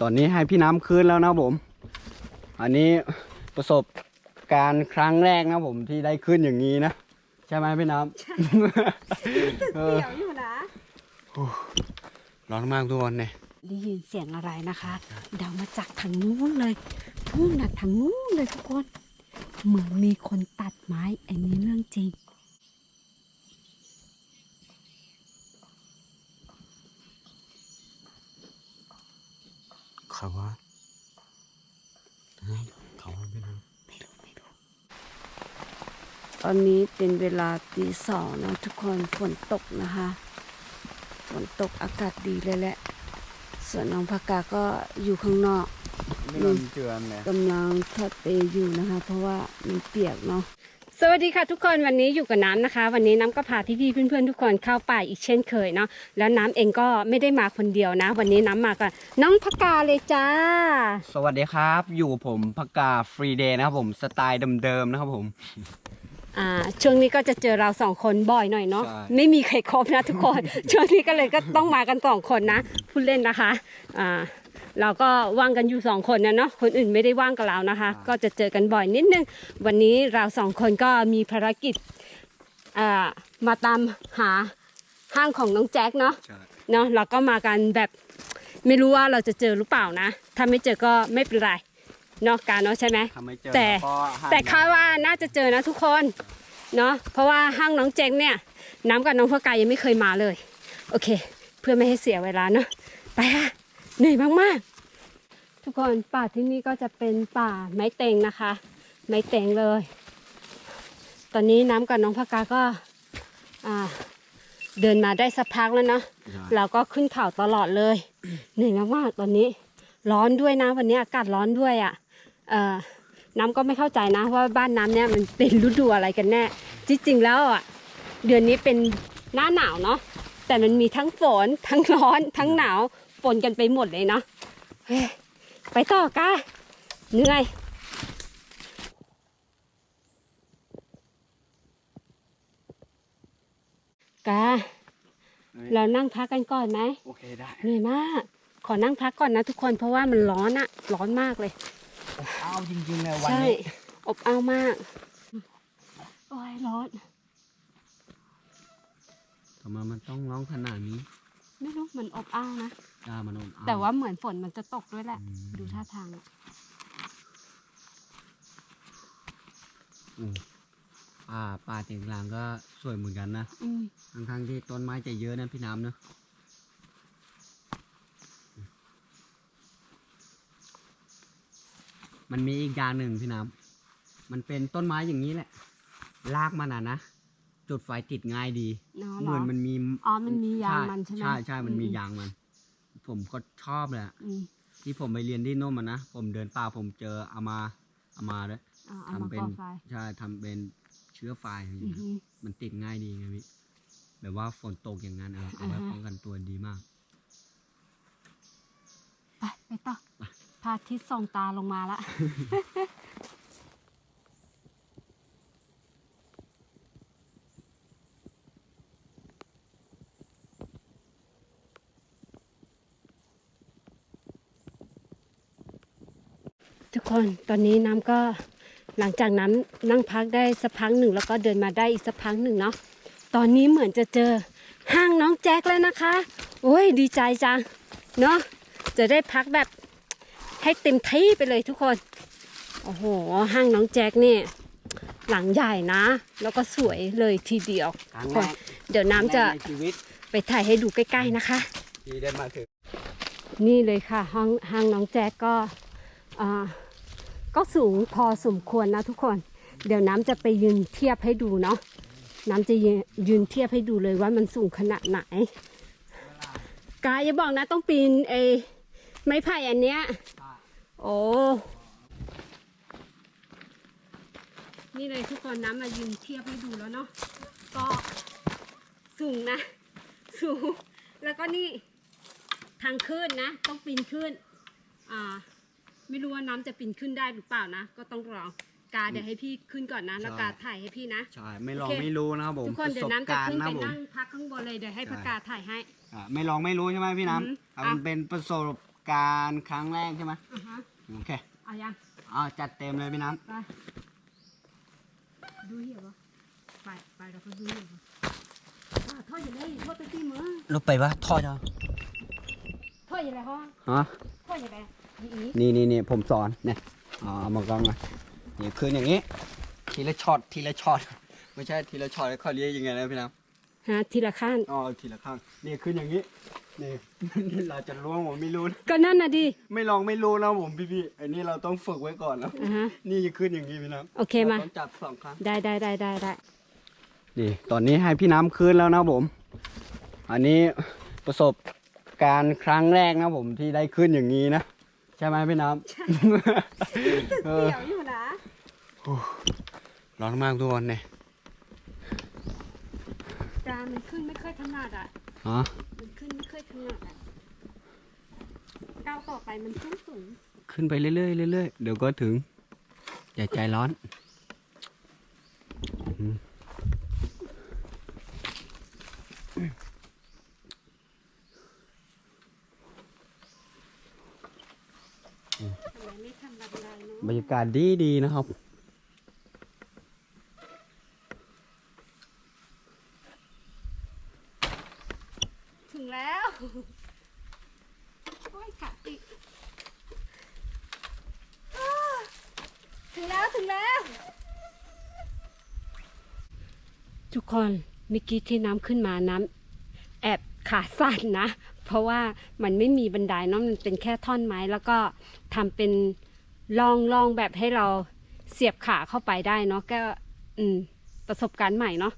ตอนนี้ให้พี่น้ำคืนแล้วนะครับผม อันนี้ประสบการณ์ครั้งแรกนะครับผมที่ได้ขึ้นอย่างนี้นะ ใช่ไหมพี่น้ำเออเดี๋ยวอยู่นะร้อนมากทุกคนเนี่ยได้ยินเสียงอะไรนะคะ เดามาจากทางนู้นเลยนู่นน่ะทางนู้นเลยทุกคน เหมือนมีคนตัดไม้อันนี้เรื่องจริง เขาว่าเขาว่าพี่น้ไม่รู้ไม่รู้ตอนนี้เป็นเวลาตีสองนะทุกคนฝนตกนะคะ ฝนตกอากาศดีเลยแหละ ส่วนน้องพากาก็อยู่ข้างนอกำไม่ลมเจือนเนี่ยกำลังทอดเปอยู่นะคะ เพราะว่ามันเปียกเนาะ สวัสดีค่ะทุกคนวันนี้อยู่กับน้ำนะคะ วันนี้น้ำก็พาพี่ๆเพื่อนๆทุกคนเข้าป่าอีกเช่นเคยเนาะแล้วน้ำเองก็ไม่ได้มาคนเดียวนะ วันนี้น้ำมากับน้องพกาเลยจ้า สวัสดีครับ อยู่กับผมพักกาฟรีเดย์นะครับผมสไตล์เดิมๆนะครับผม อ่าช่วงนี้ก็จะเจอเราสองคนบ่อยหน่อยเนาะใช่ ไม่มีใครครบนะทุกคน ช่วงนี้ก็เลยก็ต้องมากันสองคนนะพูดเล่นนะคะอ่า เราก็ว่างกันอยู่สองคนนะเนาะคนอื่นไม่ได้ว่างกับเรานะคะ ก็จะเจอกันบ่อยนิดนึง วันนี้เราสองคนก็มีภารกิจอ่ามาตามหาห้างของน้องแจ็คเนาะใช่เนาะเราก็มากันแบบไม่รู้ว่าเราจะเจอหรือเปล่านะ ถ้าไม่เจอก็ไม่เป็นไรเนาะการเนาะใช่ไหมทำไม่เจอแต่ล้วก็ห้มแต่คาดว่าน่าจะเจอนะทุกคนเนาะเพราะว่าห้างน้องเจงเนี่ยน้ำกับน้องพกายยังไม่เคยมาเลย โอเค เพื่อไม่ให้เสียเวลาเนาะไปค่ะ เหนื่อยมากๆ ทุกคนป่าที่นี่ก็จะเป็นป่าไม้เต็งนะคะ ไม้เต็งเลย ตอนนี้น้ำกับน้องพกาก็อ่าเดินมาได้สักพักแล้วเนาะใช่เราก็ขึ้นเขาตลอดเลยเหนื่อยมากๆตอนนี้ ร้อนด้วยนะวันนี้อากาศร้อนด้วยอะ่ะเอ่อน้ำก็ไม่เข้าใจนะว่าบ้านน้ำเนี่ยมันเป็นฤดูอะไรกันแน่ที่จริงแล้วอะเดือนนี้เป็นหน้าหนาวเนาะแต่มันมีทั้งฝนทั้งร้อนทั้งหนาว ปนกันไปหมดเลยเนาะเฮ้ยไปต่อกาเหนื่อยกาเรานั่งพักกันก่อนไหมโอเคได้เหนื่อยมาก ขอนั่งพักก่อนนะทุกคนเพราะว่ามันร้อนอะร้อนมากเลยอ้าวจริงๆเลยวันใช่นี้อบอ้าวมากโอ้ยร้อนทำไมมันต้องร้องขนาดนี้ ไม่รู้มันอบอ้าวนะ จ้ามันอบอ้แต่ว่าเหมือนฝนมันจะตกด้วยแหละ อืมดูท่าทางอะอืมป่าป่าเตียงกลางก็สวยเหมือนกันนะ อืมทั้งๆที่ต้นไม้จะเยอะนะพี่น้ำเนอะมันมีอีกอย่างหนึ่งพี่น้ำมันเป็นต้นไม้อย่างนี้แหละรากมันอะนะ จุดไฟติดง่ายดี เนาะเหมือนมันมีอ๋อมันมียางมันใช่ไหมใช่ใช่มันมีอืยางมัน ผมก็ชอบเลยอะอืมที่ผมไปเรียนที่โน่นมานะ ผมเดินป่าผมเจอเอามาเอามาด้วย เอาเอามาทำเป็ก่นอไฟใช่ทำเป็นเชื้อไฟอย่างอืเงี้อยฮึ มันติดง่ายดีไงพี่แบบว่าฝนตกอย่างนั้นเออเอาไว้อ่าฮะ ป้องกันตัวดีมาก ไปไปต่อพระอาทิตย์ส่องตาลงมาละ คน ตอนนี้น้ำก็หลังจากน้ำนั่งพักได้สักพักหนึ่งแล้วก็เดินมาได้อีกสักพักหนึ่งเนาะ ตอนนี้เหมือนจะเจอห้างน้องแจ็คแล้วนะคะ โอ้ยดีใจจัง เนาะ จะได้พักแบบให้เต็มที่ไปเลยทุกคน โอ้โห ห้างน้องแจ็คนี่หลังใหญ่นะ แล้วก็สวยเลยทีเดียว ครั้งทุกแรคนกเดี๋ยวน้ำจะในชีวิตไปถ่ายให้ดูใกล้ๆนะคะ ที่ได้มาถึง นี่เลยค่ะห้องห้างน้องแจ๊กก็อ่า ก็สูงพอสมควรนะทุกคน เดี๋ยวน้ำจะไปยืนเทียบให้ดูเนาะน้ำจะยืนเทียบให้ดูเลยว่ามันสูงขนาดไหนกายอย่าบอกนะต้องปีนไอ้ไม้ไผ่อันเนี้ยโอ้นี่เลยทุกคนน้ำมายืนเทียบให้ดูแล้วเนาะก็สูงนะ สูง แล้วก็นี่ทางขึ้นนะ ต้องปีนขึ้นอ่า ไม่รู้ว่าน้ำจะปีนขึ้นได้หรือเปล่านะ ก็ต้องรอกาเดี๋ยวให้พี่ขึ้นก่อนนะ แล้วกาถ่ายให้พี่นะ ใช่ไม่ลองโอเค ไม่รู้นะครับผมทุกคนประเดี๋ยสวบน้ำจะการขึ้ณ์นนะไปผมนั่งพักข้างบนเลยเดี๋ยวให้ใช่พระกาถ่ายให้ อะไม่ลองไม่รู้ใช่ไหมพี่น้อือฮึำอะมันเป็นประสบการณ์ครั้งแรกใช่ไหมอ่าฮะโอเคเอายังเอาจัดเต็มเลยพี่น้ไปดูเหี้ยวะไปไปเราก็ดูเหี้ยวะอ่าท่ออยู่เลยท่อตะกี้มือำลบไปปะทอดเอาท่ออยู่เลยฮะฮะท่ออยู่เลยอีอี นี่นี่นี่ผมสอนเนี่ยอ๋อเอามากล้องมานี่คืนอย่างนี้ ทีละช็อตทีละช็อตไม่ใช่ทีละช็อตแล้วเขาเรียกยังไงนะพี่น้ำฮะทีละขั้นอ๋อทีละข้างนี่ขึ้นอย่างนี้นี่เราจะล้วงผมไม่รู้นะก็นั่นน่ะดิไม่ลองไม่รู้นะผมพี่พี่ๆอันนี้เราต้องฝึกไว้ก่อนนะอ่าฮะนี่จะขึ้นอย่างนี้พี่น้ำโอเคมาต้องจับสองครั้งได้ได้ได้ได้ได้นี่ตอนนี้ให้พี่น้ำคืนแล้วนะผม อันนี้ประสบการณ์ครั้งแรกนะผมที่ได้ขึ้นอย่างนี้นะ ใช่ไหมพี่น้ำเออเดี๋ยวอยู่นะร้อนมากทุกคนเนี่ยการมันขึ้นไม่ค่อยถนัดอะฮะมันขึ้นไม่ค่อยถนัดอะก้าวต่อไปมันขึ้นสูงขึ้นไปเรื่อยๆเรื่อยๆเดี๋ยวก็ถึง อย่าใจร้อนอืม ทำไมไม่ทำลำไรเนาะ บรรยากาศดีดีๆนะครับ ถึงแล้วโอ้ยขาติดอ้าถึงแล้วถึงแล้ว ทุกคนเมื่อกี้ที่น้ำขึ้นมาน้ำแอบขาสั่นนะ เพราะว่ามันไม่มีบันไดเนาะมันเป็นแค่ท่อนไม้แล้วก็ทำเป็น ลองลองแบบให้เราเสียบขาเข้าไปได้เนาะก็อืมประสบการณ์ใหม่เนาะ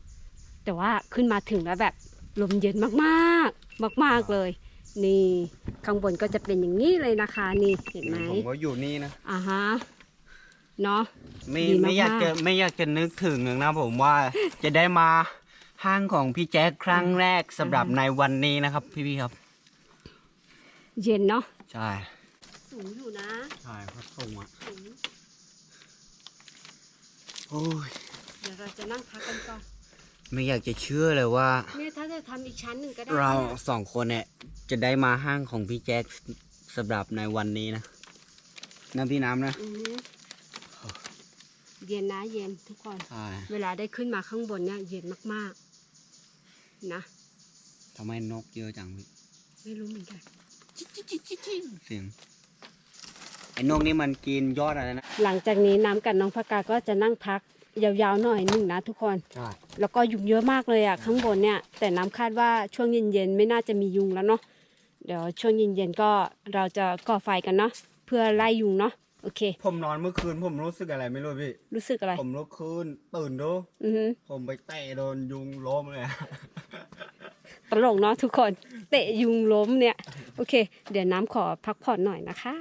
แต่ว่าขึ้นมาถึงแล้วแบบลมเย็นมากๆ มาก ๆเลย นี่ข้างบนก็จะเป็นอย่างนี้เลยนะคะนี่เห็นไหมผมก็อยู่นี่นะอ่าฮะเนาะ ไม่ดีมากๆ ไม่อยากจะไม่อยากจะนึกถึงนะผมว่าจะได้มาห้างของพี่แจ๊คครั้งแรกสำหรับในวันนี้นะครับ พี่พี่ๆครับ เย็นเนาะ ใช่ สูงอยู่นะใช่พัดส่งอะสูงโอ้ยเดี๋ยวเราจะนั่งพักกันก่อนไม่อยากจะเชื่อเลยว่า เนี่ยถ้าจะทำอีกชั้นหนึ่งก็ได้เรานะสองคนเนี่ยจะได้มาห้างของพี่แจ๊คสำหรับในวันนี้นะน้ำพี่น้ำนะอือฮึเย็นนะเย็นทุกคน ใช่เวลาได้ขึ้นมาข้างบนเนี่ยเย็นมากๆ นะ ทำไมนกเยอะจังพี่ไม่รู้เหมือนกัน เสียง ไอ้นกนี่มันกินยอดอะไรนะหลังจากนี้น้ำกับน้องพากาก็จะนั่งพักยาวๆหน่อยหนึ่งนะทุกคน ใช่แล้วก็ยุงเยอะมากเลยอะข้างบนเนี่ย แต่น้ำคาดว่าช่วงเย็นๆไม่น่าจะมียุงแล้วเนาะเดี๋ยวช่วงเย็นๆก็เราจะก่อไฟกันเนาะเพื่อไล่ยุงเนาะโอเค ผมนอนเมื่อคืนผมรู้สึกอะไรไม่รู้พี่ รู้สึกอะไรผมลุกคืนตื่นดูอือฮึผมไปเตะโดนยุงล้มเลยอะ ตลกเนาะทุกคน เตะยุงล้มเนี่ย โอเค เดี๋ยวน้ำขอพักผ่อนหน่อยนะคะ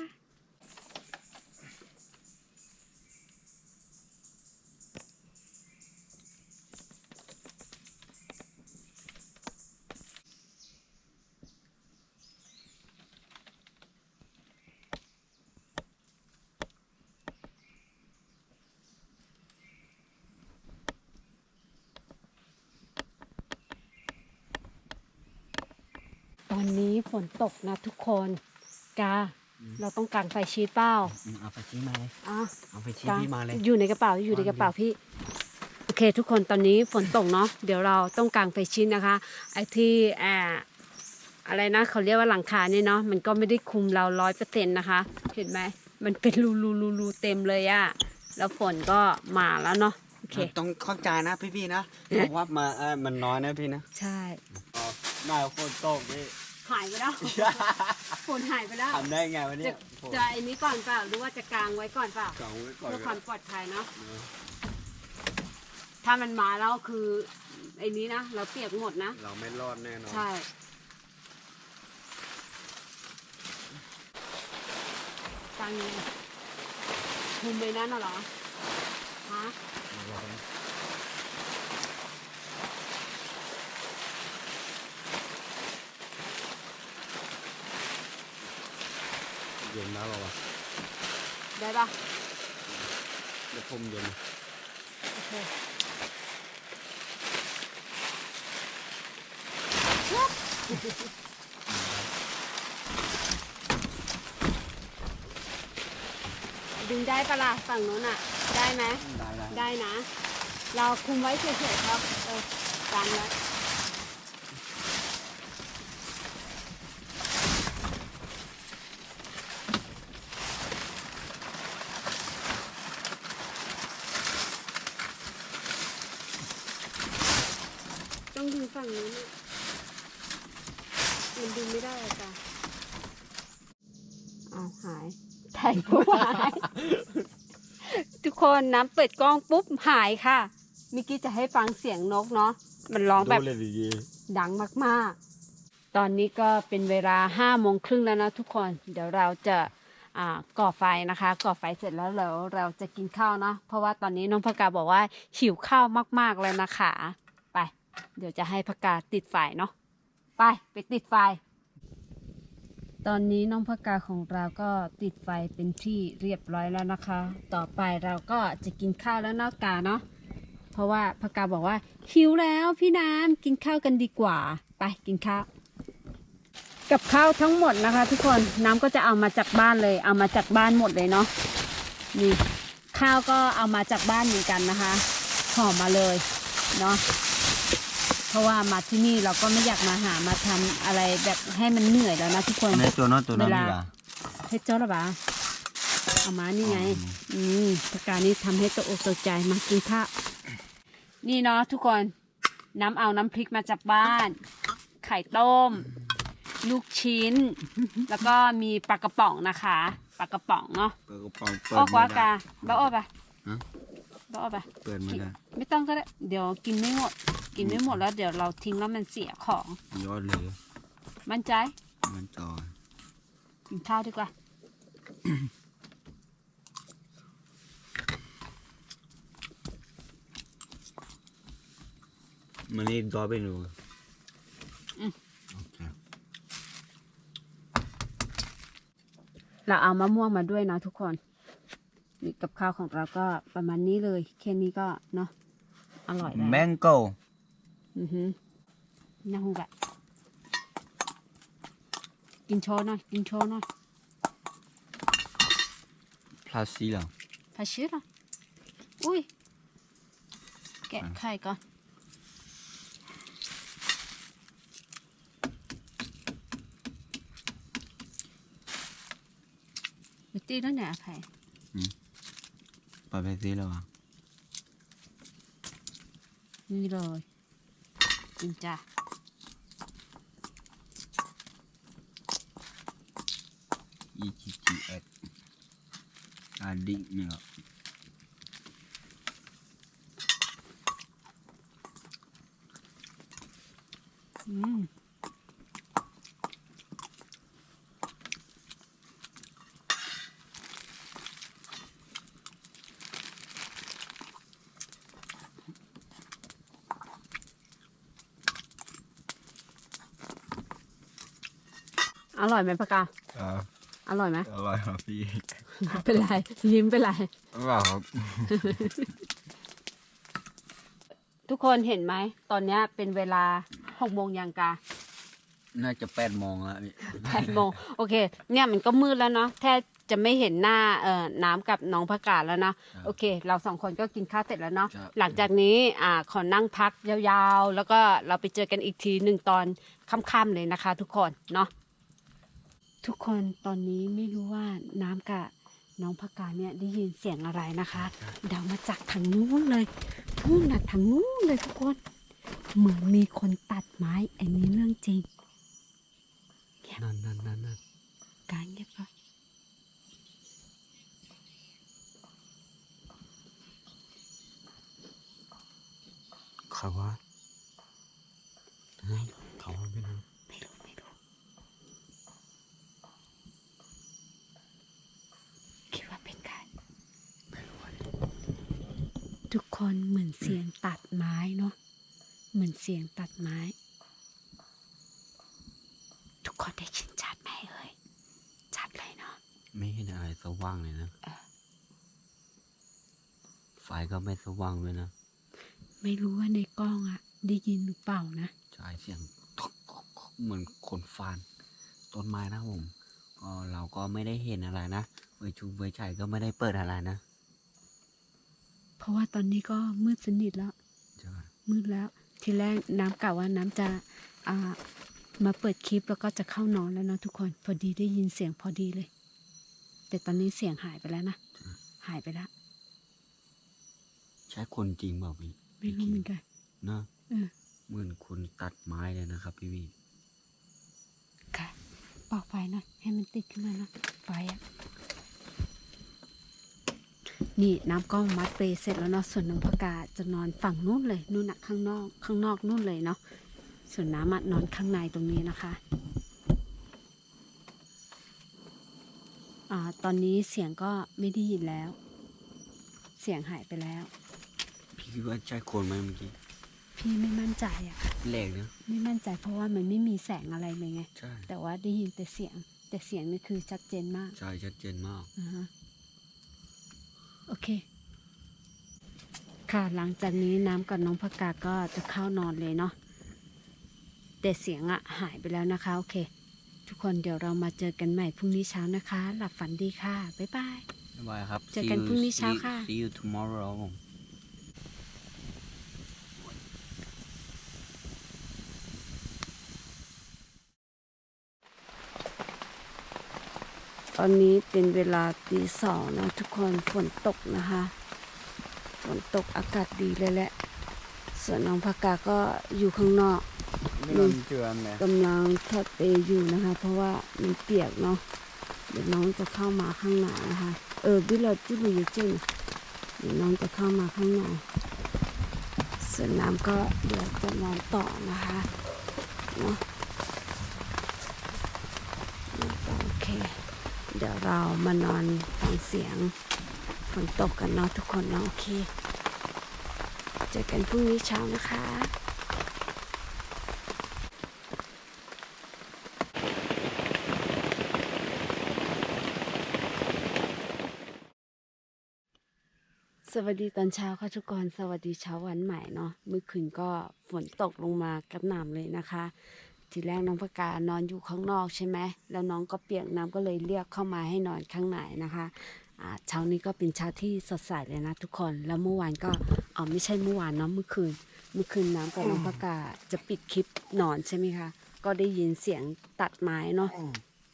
ฝนตกนะทุกคนกาเราต้องกางไฟชีตเปล่าอืมเอาไปชี้มาเลยอะเอาไปชี้กางพี่มาเลยอยู่ในกระเป๋าอยู่ในกระเป๋าพี่โอเค ทุกคนตอนนี้ฝนตกเนาะเดี๋ยวเราต้องกางไฟชีตนะคะไอ้ที่แอบอะไรนะเขาเรียกว่าหลังคาเนี่ยเนาะมันก็ไม่ได้คุมเราร้อยเปอร์เซ็นต์นะคะ เห็นไหมมันเป็นรูรูรูรูเต็มเลยอะแล้วฝนก็มาแล้วเนาะโอเคต้องเข้าใจนะพี่พี่ๆนะเพราะว่ามาเออมันน้อยนะพี่นะ ใช่อ๋อหน้าฝนตกพี่ หายไปแล้ว ฝนหายไปแล้วทำได้ไงวะเนี่จะยผมจะไอ้นี้ก่อนเปล่าหรือว่าจะกางไว้ก่อนเปล่ากางไว้ก่อนเพื่อความปลอดภัยเนาะเออถ้ามันมาแล้วคือไอ้นี้นะเราเปียกหมดนะเราไม่รอดแน่นอนใช่กางยังไงคุมไปนั่นน่ะเหรอ โยนน้เราวะได้ปะเดี๋ยวผมโยนดึงได้ปะล่ะฝั่งนู้นอะ ได้ไหมได้ได้นะ เราคุมไว้เฉยๆครับ เออตามแล้ ฝั่งนู้นน่ะมันดึงไม่ได้จ้ะเอาหายถ่ายผู้หาย ทุกคนน้ำเปิดกล้องปุ๊บหายค่ะมิกี้จะให้ฟังเสียงนกเนาะมันร้องแบบดังมากๆ ตอนนี้ก็เป็นเวลาห้าโมงครึ่งแล้วนะทุกคน เดี๋ยวเราจะอ่าก่อไฟนะคะ ก่อไฟเสร็จแล้วเราเราจะกินข้าวเนาะเพราะว่าตอนนี้น้องพกาบอกว่าหิวข้าวมากๆเลยนะคะ เดี๋ยวจะให้พกาติดไฟเนาะไปไปติดไฟ ตอนนี้น้องพกาของเราก็ติดไฟเป็นที่เรียบร้อยแล้วนะคะ ต่อไปเราก็จะกินข้าวแล้วนอกกาเนาะเพราะว่าพกาบอกว่าหิวแล้วพี่น้ำกินข้าวกันดีกว่า ไปกินข้าวกับข้าวทั้งหมดนะคะ ทุกคนน้ำก็จะเอามาจากบ้านเลย เอามาจากบ้านหมดเลยเนาะนี่ข้าวก็เอามาจากบ้านเหมือนกันนะคะห่อมาเลยเนาะ เพราะว่ามาที่นี่เราก็ไม่อยากมาหามาทำอะไรแบบให้มันเหนื่อยแล้วนะทุกคน ในตัวน้อยตัวน้อยเวลาดีกว่าเฮ็ดเจ้าหรอปะเอามานี่ไง อืมประการนี้ทำให้ตกอกตกใจมากินข้าวนี่เนาะทุกคนน้ำเอาน้ำพริกมาจากบ้าน ไข่ต้ม ลูกชิ้น แล้วก็มีปลากระป๋องนะคะปลากระป๋องเนาะเปิดกระเป๋าเปิอ้อดกว่าไม่กาได้ บ้าอ้อปะฮะ บ้าอ้อปะเปิดไม่ได้ ไม่ต้องก็ได้ เดี๋ยวกินไม่หมด กินไม่หมดแล้วเดี๋ยวเราทิ้งแล้วมันเสียของ ยอดเลย มั่นใจ มันต่อกินข้าวดีกว่า มันนี่ดอไปหนูอืม โอเคเราเอามะม่วงมาด้วยนะทุกคนนี่กับข้าวของเราก็ประมาณนี้เลยแค่นี้ก็เนาะอร่อยแล้ว แมงโก้ อือหือน่าหูกะกินโชว์หน่อย กินโชว์หน่อยพลาซีเหรอพาชื่อหน่อยอุ้ย แกะไข่ก่อนไปตีแล้วเนี่ยไข่ปลาเพซีแล้วอะนี่เลย กินจ้ะอีจีจีเอ็ดอาดิเนี่ยเหรออืม ร่อยไหมปะกาอ่าอร่อยไหมอร่อยครับพี่เป็นไรยิ้มเป็นไรอร่อยครับ ทุกคนเห็นไหม ตอนเนี้ยเป็นเวลาหกโมงยังกาน่าจะแปดโมงแล้วพี่แปดโมงโอเค เนี่ยมันก็มืดแล้วเนาะแทบจะไม่เห็นหน้าเอ่อน้ำกับน้องผักกาดแล้วเนาะโอเค เราสองคนก็กินข้าวเสร็จแล้วเนาะครับหลังจากนี้อ่าขอนั่งพักยาวๆ แล้วก็เราไปเจอกันอีกทีหนึ่งตอนค่ำๆเลยนะคะ ทุกคนเนาะ ทุกคนตอนนี้ไม่รู้ว่าน้ำกับน้องผักกาดเนี่ยได้ยินเสียงอะไรนะคะ เดามาจากทางนู้นเลยนู่นน่ะทางนู้นเลยทุกคน เหมือนมีคนตัดไม้อันนี้เรื่องจริงนั่นนั่นนั่นนั่นการเงียบก่อนเขาว่าเฮ้ยเขาว่าไม่รู้ ไม่รู้ไม่รู้คิดว่าเป็นใคร ไม่รู้อะ ทุกคน เหมือนเสียงตัดไม้เนาะเหมือนเสียงตัดไม้ ทุกคนได้ยินชัดไหมเอ่ยชัดเลยเนาะไม่เห็นอะไรสว่างเลยนะเออไฟก็ไม่สว่างเลยนะไม่รู้ว่าในกล้องอะได้ยินหรือเปล่านะใช่เสียงก๊อกก๊อกก๊อกเหมือนคนฟานต้นไม้นะผมก็เราก็ไม่ได้เห็นอะไรนะเวยชุงเวยชัยก็ไม่ได้เปิดอะไรนะ เพราะว่าตอนนี้ก็มืดสนิทแล้วใช่มืดแล้ว ทีแรกน้ำกะว่าน้ำจะอ่ามาเปิดคลิปแล้วก็จะเข้านอนแล้วเนาะทุกคน พอดีได้ยินเสียงพอดีเลย แต่ตอนนี้เสียงหายไปแล้วนะ หายไปแล้ว ใช่คนจริงเปล่าพี่ไม่รู้เหมือนกันเนอะเออเหมือนคนตัดไม้เลยนะครับ พี่วีค่ะปอกไฟหน่อยให้มันติดขึ้นมานะไฟอะ นี่น้ำก็มัดเปลเสร็จแล้วเนาะส่วนน้องพกาจะนอนฝั่งนู้นเลยนู่นน่ะข้างนอกข้างนอกนู่นเลยเนาะส่วนน้ำอะนอนข้างในตรงนี้นะคะอ่าตอนนี้เสียงก็ไม่ได้ยินแล้ว เสียงหายไปแล้ว พี่คิดว่าใช่คนไหมเมื่อกี้พี่ไม่มั่นใจอะแหลกนะไม่มั่นใจเพราะว่ามันไม่มีแสงอะไรเลยไงใช่แต่ว่าได้ยินแต่เสียง แต่เสียงนี่คือชัดเจนมากใช่ชัดเจนมากอ่าฮะ โอเค ค่ะหลังจากนี้น้ำกับน้องพกาก็จะเข้านอนเลยเนาะแต่เสียงอะหายไปแล้วนะคะ โอเค ทุกคนเดี๋ยวเรามาเจอกันใหม่พรุ่งนี้เช้านะคะ หลับฝันดีค่ะ บ๊ายบายบ๊ายบายครับ เจอกัน See you- พรุ่งนี้เช้า see you- ค่ะ see you tomorrow ครับผม ต อนนี้เป็นเวลาตีสองนะทุกคนฝนตกนะคะ ฝนตกอากาศดีเลยแหละ ส่วนน้องพกาก็อยู่ข้างนอกไม่ต้องเจือนเลยกำลังทอดเปรย์อยู่นะคะ เพราะว่ามันเปียกเนาะเดี๋ยวน้องจะเข้ามาข้างในนะคะ เออบิลล์จุลุยจุนเดี๋ยวน้องจะเข้ามาข้างในส่วนน้ำก็เดี๋ยวจะนอนต่อนะคะเนาะ เดี๋ยวเรามานอนฟังเสียงฝนตกกันเนาะทุกคนเนาะโอเค เจอกันพรุ่งนี้เช้านะคะสวัสดีตอนเช้าค่ะทุกคนสวัสดีเช้าวันใหม่เนาะเมื่อคืนก็ฝนตกลงมากระหน่ำเลยนะคะ ทีแรกน้องพกานอนอยู่ข้างนอกใช่ไหมแล้วน้องก็เปียกน้ำก็เลยเรียกเข้ามาให้นอนข้างในนะคะอ่าเช้านี้ก็เป็นเช้าที่สดใสเลยนะทุกคน แล้วเมื่อวานก็เออไม่ใช่เมื่อวานเนาะเมื่อคืน เมื่อคืนน้ำกับน้องพกาจะปิดคลิปนอนใช่ไหมคะ ก็ได้ยินเสียงตัดไม้เนาะ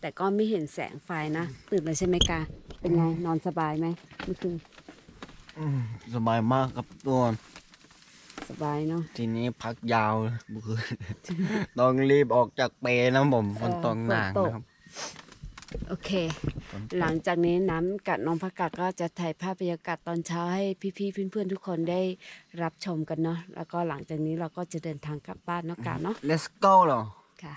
แต่ก็ไม่เห็นแสงไฟนะ ตื่นเลยใช่ไหมกาเป็นไงนอนสบายไหมเมื่อคืนสบายมากครับทุกคน สบายเนาะ ทีนี้พักยาวเลยเมื่อคืนต้องรีบออกจากเปรนะผมฝนตกหนักนะครับ โอเคฝนตกหลังจากนี้น้ำกับน้องพักกาก็จะถ่ายภาพบรรยากาศตอนเช้าให้พี่ๆเพื่อนๆทุกคนได้รับชมกันเนาะแล้วก็หลังจากนี้เราก็จะเดินทางกลับบ้านเนาะกาเนาะ Let's go เหรอค่ะ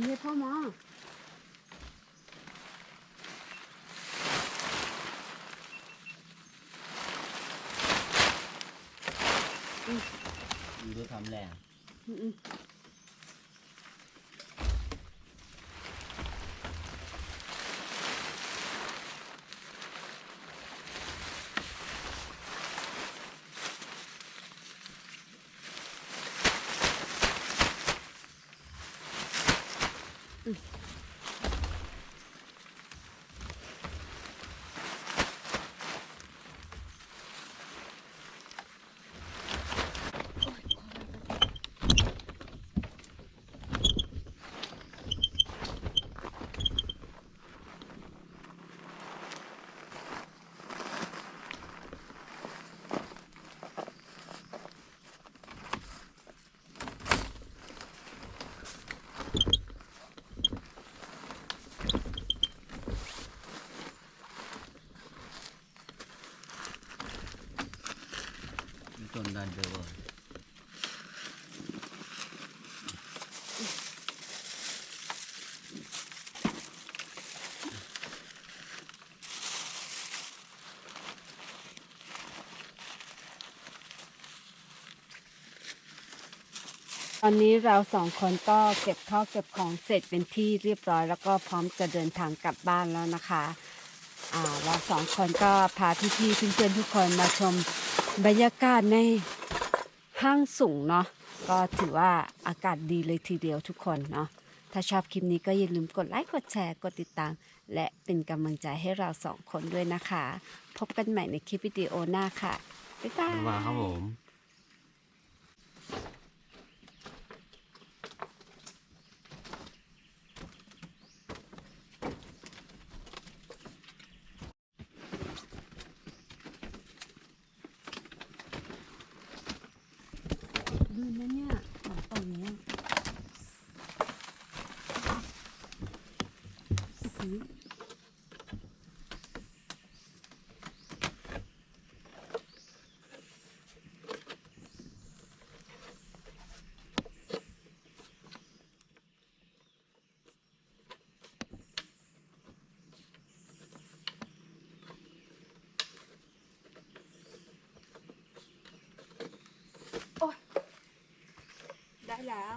ีให้พ่อมาอยู่ด้วยทำแรง ตอนนี้เราสองคนก็เก็บข้าวเก็บของเสร็จเป็นที่เรียบร้อยแล้วก็พร้อมจะเดินทางกลับบ้านแล้วนะคะอ่าเราสองคนก็พาพี่ๆเพื่อนๆทุกคนมาชมบรรยากาศในห้างสูงเนาะก็ถือว่าอากาศดีเลยทีเดียวทุกคนเนาะถ้าชอบคลิปนี้ก็อย่าลืมกดไลค์กดแชร์กดติดตาม และเป็นกำลังใจให้เราสองคนด้วยนะคะ พบกันใหม่ในคลิปวิดีโอหน้าค่ะบ๊ายบาย มาครับผม ลื่นนะเนี่ยของตรงนี้อื้อหือได้ แล้ว